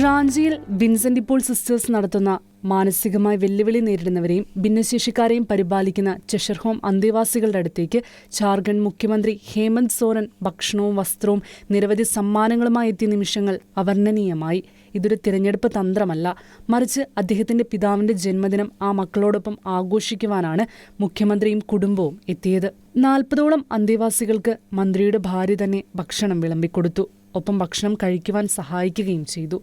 റാഞ്ചിയിൽ വിൻസെന്റ് ഇപ്പോൾ സിസ്റ്റേഴ്സ് നടത്തുന്ന മാനസികമായി വെല്ലുവിളി നേരിടുന്നവരെയും ഭിന്നശേഷിക്കാരെയും പരിപാലിക്കുന്ന ചെഷർ ഹോം അന്തേവാസികളുടെ അടുത്തേക്ക് ജാർഖണ്ഡ് മുഖ്യമന്ത്രി ഹേമന്ത് സോറൻ ഭക്ഷണവും വസ്ത്രവും നിരവധി സമ്മാനങ്ങളുമായി എത്തിയ നിമിഷങ്ങൾ അവർണനീയമായി. ഇതൊരു തിരഞ്ഞെടുപ്പ് തന്ത്രമല്ല. മറിച്ച് അദ്ദേഹത്തിന്റെ പിതാവിന്റെ ജന്മദിനം ആ മക്കളോടൊപ്പം ആഘോഷിക്കുവാനാണ് മുഖ്യമന്ത്രിയും കുടുംബവും എത്തിയത്. നാൽപ്പതോളം അന്തേവാസികൾക്ക് മന്ത്രിയുടെ ഭാര്യ തന്നെ ഭക്ഷണം വിളമ്പിക്കൊടുത്തു. ഒപ്പം ഭക്ഷണം കഴിക്കുവാൻ സഹായിക്കുകയും ചെയ്തു.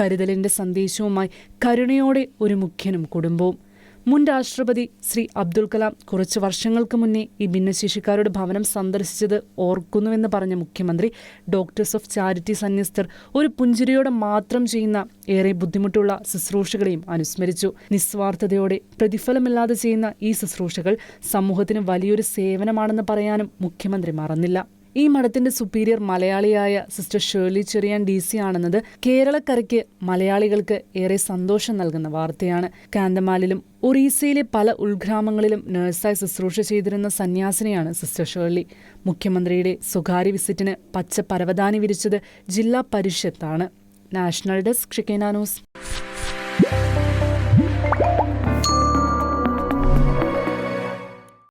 കരുതലിന്റെ സന്ദേശവുമായി കരുണയോടെ ഒരു മുഖ്യനും കുടുംബവും. മുൻ രാഷ്ട്രപതി ശ്രീ അബ്ദുൽ കലാം കുറച്ച് വർഷങ്ങൾക്ക് മുന്നേ ഈ ഭിന്നശേഷിക്കാരുടെ ഭവനം സന്ദർശിച്ചത് ഓർക്കുന്നുവെന്ന് പറഞ്ഞ മുഖ്യമന്ത്രി ഡോക്ടേഴ്സ് ഓഫ് ചാരിറ്റി സന്യസ്തർ ഒരു പുഞ്ചിരിയോടെ മാത്രം ചെയ്യുന്ന ഏറെ ബുദ്ധിമുട്ടുള്ള ശുശ്രൂഷകളെയും അനുസ്മരിച്ചു. നിസ്വാർത്ഥതയോടെ പ്രതിഫലമില്ലാതെ ചെയ്യുന്ന ഈ ശുശ്രൂഷകൾ സമൂഹത്തിന് വലിയൊരു സേവനമാണെന്ന് പറയാനും മുഖ്യമന്ത്രി മറന്നില്ല. ഈ മഠത്തിന്റെ സുപ്പീരിയർ മലയാളിയായ sister Shirley Cherian D C ആണെന്നത് കേരളക്കരയ്ക്ക് മലയാളികൾക്ക് ഏറെ സന്തോഷം നൽകുന്ന വാർത്തയാണ്. കാന്തമാലിലും ഒറീസയിലെ പല ഉൾഗ്രാമങ്ങളിലും നഴ്സായി ശുശ്രൂഷ ചെയ്തിരുന്ന സന്യാസിനിയാണ് സിസ്റ്റർ ഷേർലി മുഖ്യമന്ത്രിയുടെ സ്വകാര്യ വിസിറ്റിന് പച്ച പരവതാനി വിരിച്ചത് ജില്ലാ പരിഷത്താണ്. National desk ഷിക്കേന